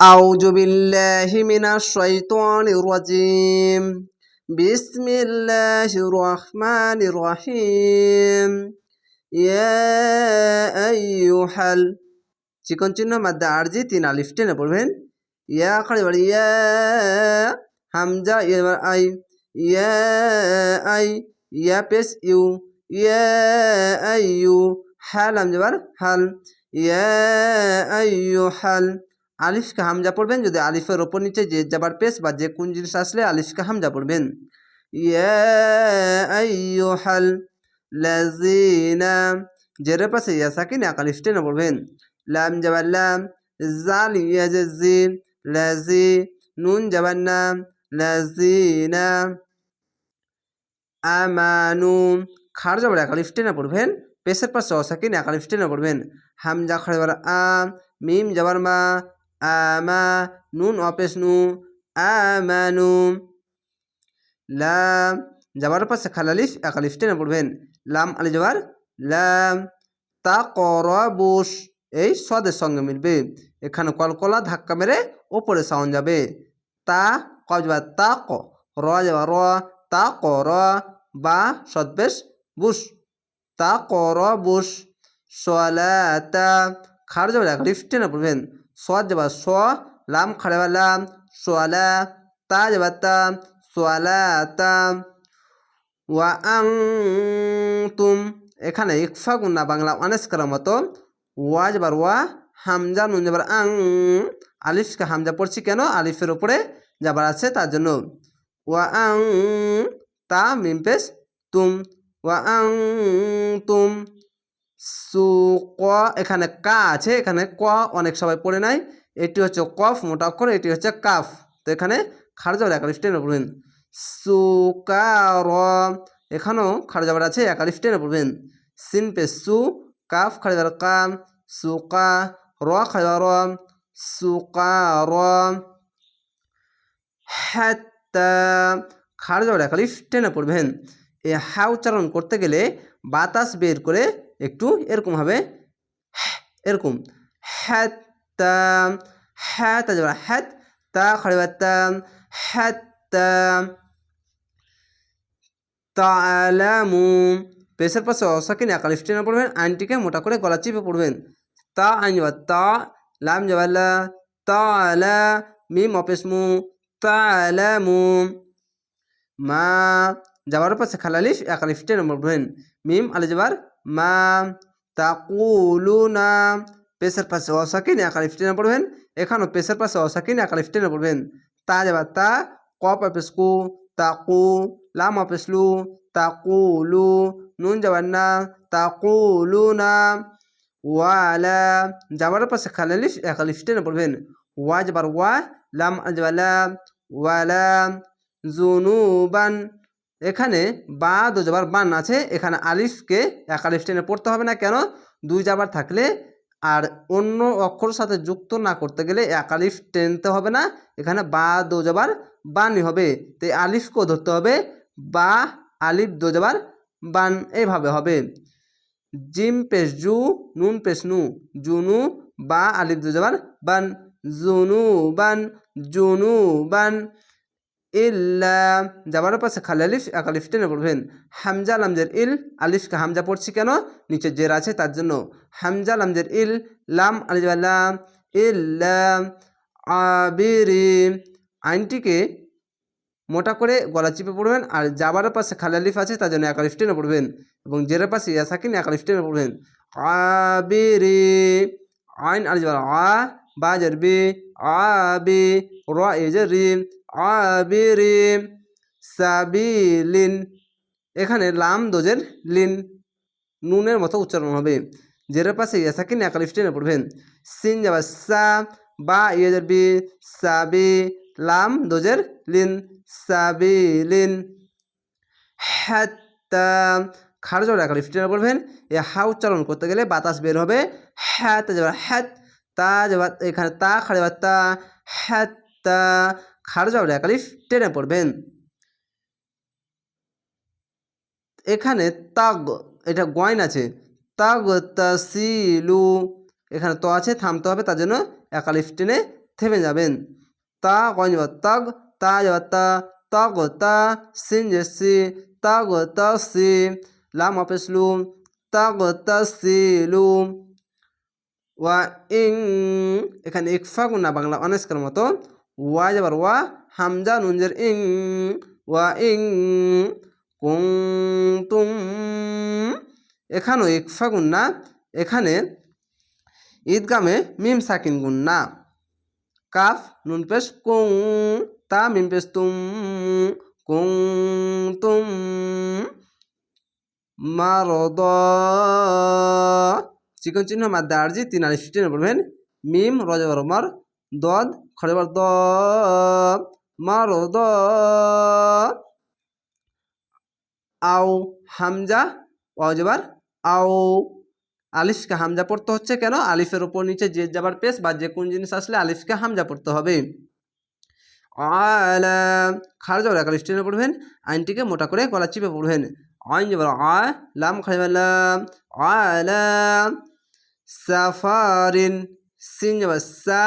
أعوذ بالله من الشيطان الرجيم بسم الله الرحمن الرحيم يا أيها ال চিকন চিহ্ন মাদ্দা আরজি তিন আলিফ টেনে পড়বেন ইয়া খালি বাড়ি ইয়া হামজা এবার আই ইয়া আই ইয়া পেস ইউ ইয়া আই ইউ হাল হামজাবার হাল ইয়া আই ইউ হাল আলিফকে হামজা পড়বেন যদি আলিফের ওপর নিচে যে যাবার পেস বা যে কোন জিনিস আসলে আলিফকে হামজা পড়বেন। ইয়া লাযিনা, জেরের পাশে ইয়া সাকিন আকালিফ টেনে পড়বেন। লাম যাবার লাম, জাল ইয়া যে জি লাজি, নুন যাবার নাম লাযিনা আমানু, খার যাবার একালিফ টেনে পড়বেন। পেশের পাশে অসাকিন একালিফ টেনে পড়বেন। হামজা খার যাবার আ, মিম যাবার মা আমা নুন অপেশ নু আমানু লাম যাবার পাশে খালালিফ একালিফ টেনে পড়বেন লাম আলি যাবার লাম তা কর করবুস এই সদের সঙ্গে মিলবে এখানে কলকলা ধাক্কা মেরে ওপরে সাউন্ড যাবে তা কব যাবার তা ক র যাবা র তা ক র বা সদবেশ বুস তা কর বুস সলাতা খার যাবার একালিফ টেনে পড়বেন সদ যাবা স, লাম খাড়ে বা সোয়ালা তা যাবা তা সোয়ালা তা ওয়া আং তুম এখানে ইকফা বাংলা অনেস করার মতো। ওয়া যাবার ওয়া, হামজা, নুন যাবার আং আলিফকে হামজা পড়ছি কেন? আলিফের উপরে যাবার আছে তার জন্য। ওয়া আং, তা, মিম পেশ, তুম। ওয়া আং তুম সু, ক, এখানে কা আছে, এখানে ক অনেক সবাই পড়ে নাই। এটি হচ্ছে কফ, মোটা অক্ষর এটি হচ্ছে কাফ। তো এখানে খারজাবার একালিফ টেনে পড়বেন। সুকার, এখানেও খারজাবার আছে, একালিফ টেনে পড়বেন। সিন পে সু, কাফ খারজাবার কাম সুকা র খারজাবার র। সুকার, হাত্তা খারজাবার একালিফ টেনে পড়বেন। এ হা উচ্চারণ করতে গেলে বাতাস বের করে একটু এরকম হবে। এরকম। হাত্তা হাত যাবার হাত তা খাড়িবার তা হাত্তা। তালামু পেশের পাশে অসাকিন একালিফ টেনে পড়বেন আইনটিকে মোটা করে গলা চিপে পড়বেন। তা, আইন যাবার তা, লাম যাবার লা তা মিম অপেসমু তা মা যাবার পাশে খালালিফ একালিফ টেনে পড়বেন। মিম আলে যাবার মা তাকুলুনা। পেশের পাশে অসাকিন একালিফ টেনে পড়বেন, এখানেও পেশের পাশে অসাকিন একালিফ টেনে পড়বেন। তা যাবার তা কপ অপেসকু তাকু, লাম অপেসলু তাকুলু, নুন যাবার না তাকুলুনা। ওয়ালা যাবার পাশে খালালিফ একালিফ টেনে পড়বেন। ওয়া যাবার ওয়া, লাম যাবার লা ওয়ালা, জুনুবান। এখানে বা দু যাবার বান আছে, এখানে আলিফকে এক আলিফ টেনে পড়তে হবে না কেন? দুই যাবার থাকলে আর অন্য অক্ষর সাথে যুক্ত না করতে গেলে এক আলিফ টেনতে হবে না, এখানে বা দু যাবার বানই হবে। তো আলিফকেও ধরতে হবে, বা আলিফ দো যাবার বান এইভাবে হবে। জিম পেশ জু, নুন পেশ নু, জুনু, বা আলিফ দো যাবার বান, জুনু বান জুনু বান। ইল্লা, যাবার পাশে খালি আলিফ, এক আলিফ টেনে পড়বেন হামজা, লামজের ইল, আলিফকে হামজা পড়ছি কেন? নিচে জের আছে, তার জন্য। হামজা, লামজের ইল, লাম, আলিফ লাম, ইল্লা, আবিরি। আইনটিকে মোটা করে গলা চিপে পড়বেন, আর যাবার পাশে খালি আলিফ আছে, তার জন্য এক আলিফ টেনে পড়বেন। এবং জেরের পাশে ইয়াসাকিন এক আলিফ টেনে পড়বেন। আবিরি। আইন, আলিফ আ বাজের বি আবি র এজের রি। আবিরিম সাবিলিন। এখানে লাম দোজের লিন, নুনের মতো উচ্চারণ হবে। জেরের পাশে ইয়াসাকিন একালিফ টেনে পড়বেন। সিন যাবা সা, বা ইয়েজের বি, সাবি, লাম দোজের লিন, সাবিলিন। হ্যাত্তা খার জোর একালিফ পড়বেন। এ হা উচ্চারণ করতে গেলে বাতাস বের হবে। হ্যাত যাবার হ্যাত তা যাবার এখানে তা যাবার তা। হ্যাত্তা খারজা একালিফ, টেনে পড়বেন। এখানে তাগ, এটা গয়ন আছে। তাগ তাসিলু এখানে তো আছে, থামতে হবে, তার জন্য একালিফ টেনে থেমে যাবেন। তা কন যাবার তগ, তা যাবার তা, তগ, তা, সিন যে সি, তগ, ত লাম অপেসলু তগ, ত ওয়া, ইং, এখানে ইকফা গুনা বাংলা অনেস্কার মতো ওয়া যাবার ওয়া হামজা নুনজের ইং ওয়া ইং কুংতুম এখানেও ইকফা গুন্না এখানে ঈদগামে মিম সাকিন গুন্না কাফ, নুন পেশ কুং, তা মিম পেশ তুম, কুং তুম। মারদ, চিকন চিহ্ন মাদ্দা আরজি তিন আলিফ টেনে পড়বেন। মিম রজবর মর দদ খড়েবার দ মারদ আও, হামজা অজবার আও। আলিফকে হামজা পড়তে হচ্ছে কেন? আলিফের ওপর নিচে যে যাবার পেশ বা যে কোন জিনিস আসলে আলিফকে হামজা পড়তে হবে। আলা, খার যাবার এক আলিফ টেনে পড়বেন, আইনটিকে মোটা করে গলা চিপে পড়বেন। আইন যাবার আ, লাম খাইবার লাম আলাম সাফারিন, সিন যাবার সা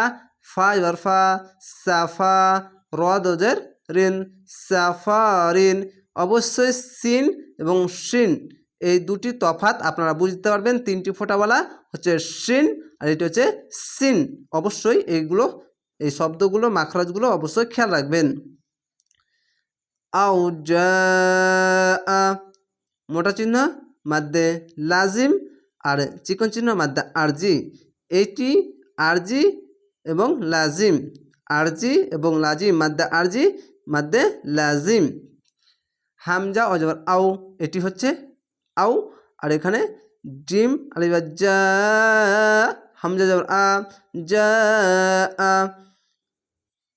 ফা যাবার ফা সাফা রদের রিন সাফারিন, অবশ্যই সিন এবং সিন। এই দুটি তফাত আপনারা বুঝতে পারবেন, তিনটি ফোঁটাওয়ালা হচ্ছে সিন আর এটি হচ্ছে সিন। অবশ্যই এইগুলো, এই শব্দগুলো, মাখরাজগুলো অবশ্যই খেয়াল রাখবেন। আউ মোটা চিহ্ন মাদ্দে লাজিম আর চিকন চিহ্ন মাদ্দা আরজি। এইটি আরজি এবং লাজিম। আরজি এবং লাজিম মাদ্দা আরজি, মাদ্দে লাজিম। হামজা অজবর আউ এটি হচ্ছে আউ আর এখানে ডিম আলিবা যা হামজা জবর আ যা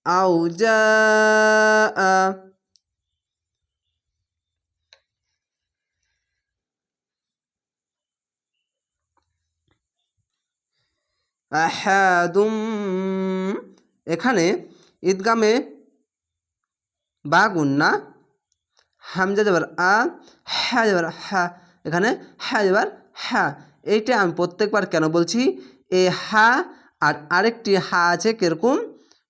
আউ যা আহাদুম। এখানে ঈদগামে বা গুন্না হামজা যাবার আ হ্যাঁ যাবার হ্যাঁ এখানে হ্যাঁ যাবার হ্যাঁ এইটা আমি প্রত্যেকবার কেন বলছি? এ হা আর আরেকটি হা আছে কীরকম?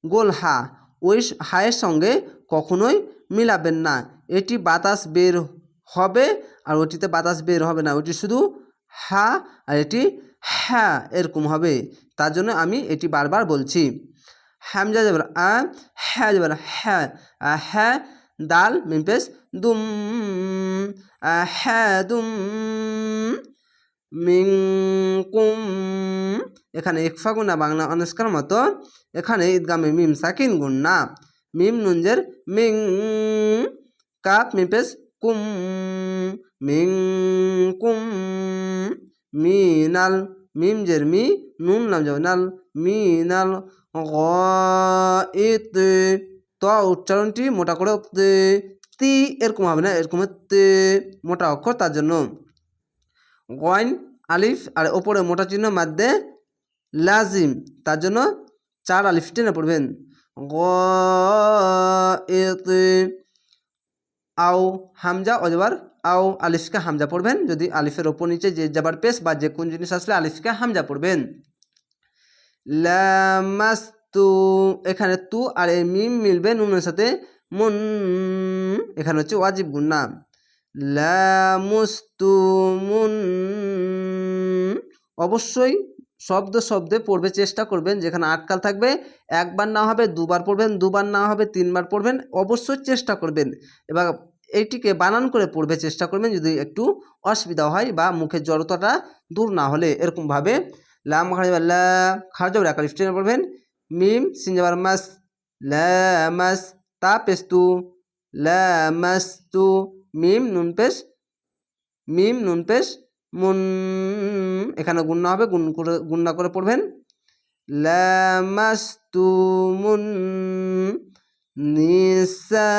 গোল হা। ওই হায়ের সঙ্গে কখনোই মিলাবেন না। এটি বাতাস বের হবে আর ওটিতে বাতাস বের হবে না। ওটি শুধু হা আর এটি হ্যাঁ এরকম হবে। তার জন্য আমি এটি বারবার বলছি। হ্যামজা যাবার আ হ্যাঁ যাবার হ্যাঁ হ্যাঁ দাল মিমপেস দুম হ্যাঁ দুম মিংকুম এখানে ইকফা গুণা বাংলা অনস্কার মতো, এখানে ঈদগামে মিম সাকিন গুন্না মিম নুঞ্জের মিং, কাপ মিপেস কুম, মিং, কুম মিনাল মিম জের মি নুন নাম যাবে নাল মিনাল ইত ত উচ্চারণটি মোটা করে তি এরকম হবে না এরকম তে মোটা অক্ষর তার জন্য গয়ন আলিফ আর ওপরে মোটা চিহ্ন মাধ্যে লাজিম তার জন্য চার আলিফ টেনে পড়বেন গ আও হামজা অজবার আও আলিফকে হামজা পড়বেন। যদি আলিফের ওপর নিচে যে যাবার পেশ বা যে কোন জিনিস আসলে আলিফকে হামজা পড়বেন। লামাস্তু, এখানে তু আর এই মিম মিলবে নুনের সাথে। মুন, এখানে হচ্ছে ওয়াজিব গুন্না লামুস্তু, মুন, অবশ্যই শব্দ শব্দে পড়বে, চেষ্টা করবেন, যেখানে আটকাল থাকবে। একবার না হবে, দুবার পড়বেন, দুবার না হবে, তিনবার পড়বেন, অবশ্যই চেষ্টা করবেন। এবার এইটিকে বানান করে পড়বে চেষ্টা করবেন যদি একটু অসুবিধা হয় বা মুখের জড়তাটা দূর না হলে এরকমভাবে। লাম খাড়িবাল্লা খারজব স্টেনে পড়বেন। মিম, সিনজাবার মাস লামাস তা পেস্তু লামাস্তু মিম, নুন পেশ, মিম, নুন পেশ, মুন, এখানে গুন্না হবে, গুণ করে গুন্না করে পড়বেন। লামাস্তু মুন নিসা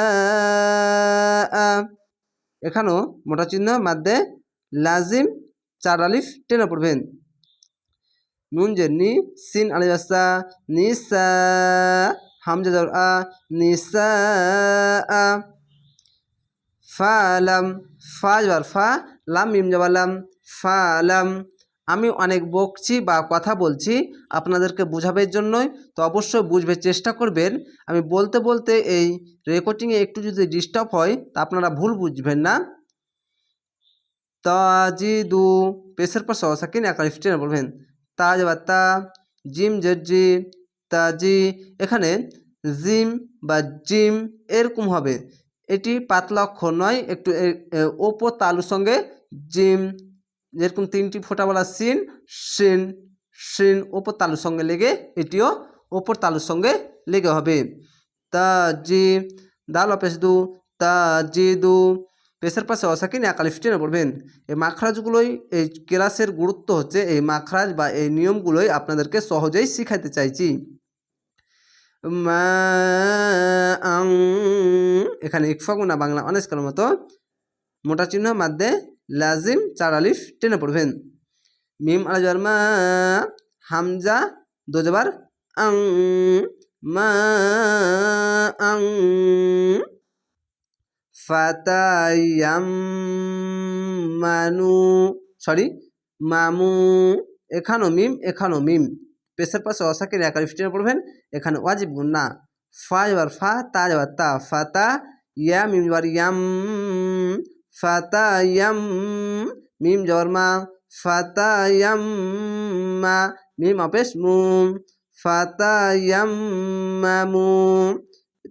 এখানেও মোটা চিহ্ন, মাধ্যে লাজিম, চার আলিফ, টেনে পড়বেন। নুন যে নি, সিন আলিবাসা নিসা হামজা যার আ নিসা ফা লাম, ফা যাবার ফা, লাম, মিম যাবার লাম, ফা লাম। আমি অনেক বকছি বা কথা বলছি আপনাদেরকে বোঝাবের জন্যই, তো অবশ্যই বুঝবে চেষ্টা করবেন। আমি বলতে বলতে এই রেকর্ডিংয়ে একটু যদি ডিস্টার্ব হয়, তা আপনারা ভুল বুঝবেন না। তাজিদু, পেশের পর সহসাকিন একা স্টেনে বলবেন তাজ বা তা জিম জি তাজি, এখানে জিম বা জিম এরকম হবে। এটি পাতলা নয়, একটু ওপর তালুর সঙ্গে জিম যেরকম তিনটি ফোঁটাওয়ালা সিন সিন সিন ওপর তালুর সঙ্গে লেগে এটিও ওপর তালুর সঙ্গে লেগে হবে। তা জি দাল অপেস দু তা জি দু পেশের পাশে অসাকিন একালিফ টেনে পড়বেন এই মাখরাজগুলোই, এই ক্লাসের গুরুত্ব হচ্ছে এই মাখরাজ বা এই নিয়মগুলোই আপনাদেরকে সহজেই শিখাইতে চাইছি। এখানে ইকফাগুনা বাংলা অনেস্কার মতো। মোটা চিহ্ন মাধ্যে লাজিম, চার আলিফ, টেনে পড়বেন। মিম আলাজার মা হামজা দোজবার আং, মা, আং। ফাতায়াম্মানু সরি, মামু, এখানো মিম এখানো মিম। পেশের পাশে অসাকের একার স্টেনে পড়বেন, এখানে ওয়াজিব গুন্না ফা যাবার ফা, তা যাবার তা। ফাতা, ইয়া, মিম যাবার ইয়াম। ফাতা ইয়াম মিম যাবার মা ফাতা ইয়াম মা, মিম অপেশ মুম ফাতা ইয়াম মামু।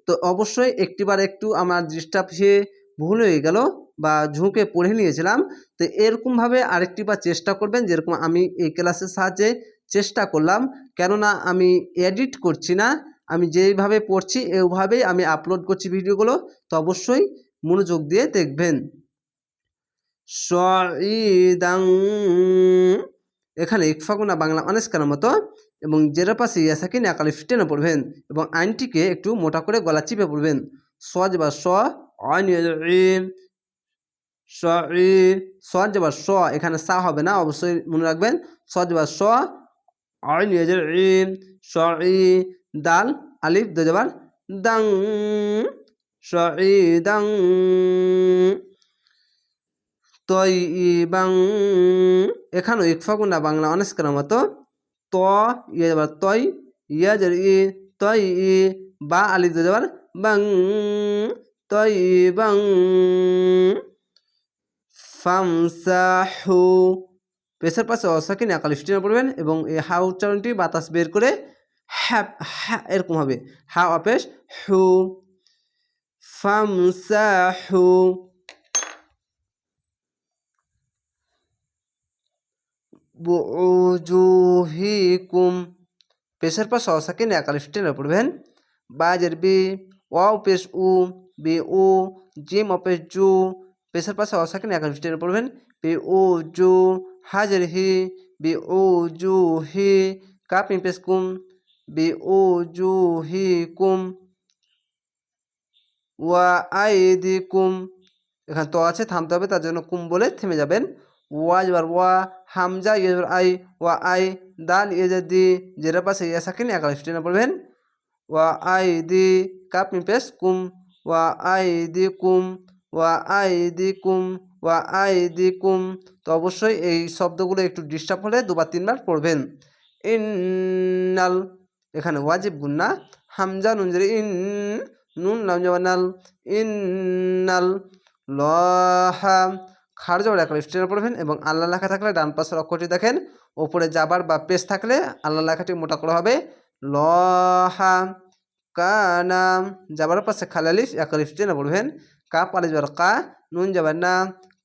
তো অবশ্যই একটিবার একটু আমার দৃষ্টা হয়ে ভুল হয়ে গেল বা ঝুঁকে পড়ে নিয়েছিলাম, তো এরকমভাবে আরেকটি বার চেষ্টা করবেন যেরকম আমি এই ক্লাসের সাহায্যে চেষ্টা করলাম। কেননা আমি এডিট করছি না, আমি যেইভাবে পড়ছি এভাবেই আমি আপলোড করছি ভিডিওগুলো, তো অবশ্যই মনোযোগ দিয়ে দেখবেন। সঈদাং এখানে ইকফাগুনা বাংলা অনেস্কার মতো এবং জেরা পাশে ইয়াসাকিন একালিফ টেনে পড়বেন এবং আইনটিকে একটু মোটা করে গলা চিপে পড়বেন। সজ বা স সজ বা স, এখানে সা হবে না, অবশ্যই মনে রাখবেন। সজ বা স দাল, আলিফ দোজাবার দাং। স দাং। তই বাং এখানেও ইকফাগুনা বাংলা অনেস্কার মতো? ত ইয়ে যাবার তয় ইয়া যার ই তয় ই, বা আলি যাবার বাং তয় বাং। ফামসাহু পেশার পাশে অসাকিন একাল স্টিনে পড়বেন এবং এই হা উচ্চারণটি বাতাস বের করে হ্যাপ, হ্যা এরকম হবে। হা অপেশ হু। ফামসাহু বুজুহিকুম পেশের পর সহসাকে একালিফ টেনে পড়বেন বাজের বি ওয়াও পেশ উ বি ও জিম অপেশ জু পেশের পাশে অসাকে একালিফ টেনে পড়বেন B O zoo Hajer he be uh zoo he cup পেশ কুম বি ও জু হি কুম ওয়া আই দি কুম এখানে তো আছে থামতে হবে তার জন্য কুম বলে থেমে যাবেন ওয়া যাবার ওয়া হামজা ইয়ে আই ওয়া আই দাল ইয়ে দি জেরা পাশে ইয়া সাকিন একাল স্টেনে পড়বেন ওয়া আই দি কাপ পেস কুম। ওয়া আই দি কুম। ওয়া আই দি কুম। ওয়া আই দি কুম। তো অবশ্যই এই শব্দগুলো একটু ডিস্টার্ব হলে দুবার তিনবার পড়বেন। ইন্নাল এখানে ওয়াজিব গুন্না হামজা নুন ইন, নুন নাম নাল। ইন্নাল লহা খার যাবার একটা স্টেনে পড়বেন এবং আল্লাহ লেখা থাকলে ডান পাশের অক্ষরটি দেখেন। ওপরে যাবার বা পেস থাকলে আল্লাহ লেখাটি মোটা করা হবে। লহা কানা, যাবার পাশে খালালিফ একালিফ টেনে পড়বেন কা পালে যাবার কা, নুন যাবার না।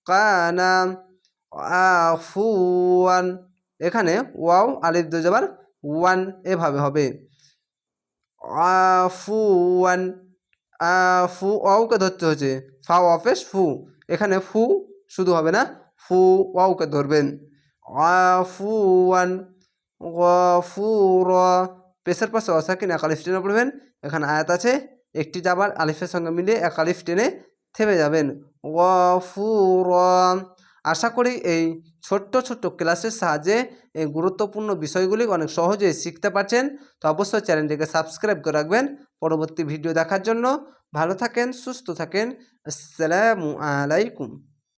কানা আফুয়ান, এখানে ওয়াও, আলিফ দু যাবার ওয়ান এভাবে হবে। আফুয়ান, আফু, ওয়াওকে ধরতে হচ্ছে ফা অফেস ফু, এখানে ফু শুধু হবে না, ফু ওয়াউকে ধরবেন। আফুয়ান, গফুর। পাশে অসাকিন একালিফ টেনে পড়বেন। এখানে আয়াত আছে, একটি যাবার আলিফের সঙ্গে মিলিয়ে একালিফ টেনে থেমে যাবেন। গফুর। আশা করি এই ছোট্ট ছোট্ট ক্লাসের সাহায্যে এই গুরুত্বপূর্ণ বিষয়গুলি অনেক সহজেই শিখতে পারছেন। তো অবশ্যই চ্যানেলটিকে সাবস্ক্রাইব করে রাখবেন। পরবর্তী ভিডিও দেখার জন্য ভালো থাকেন, সুস্থ থাকেন। আসসালামু আলাইকুম।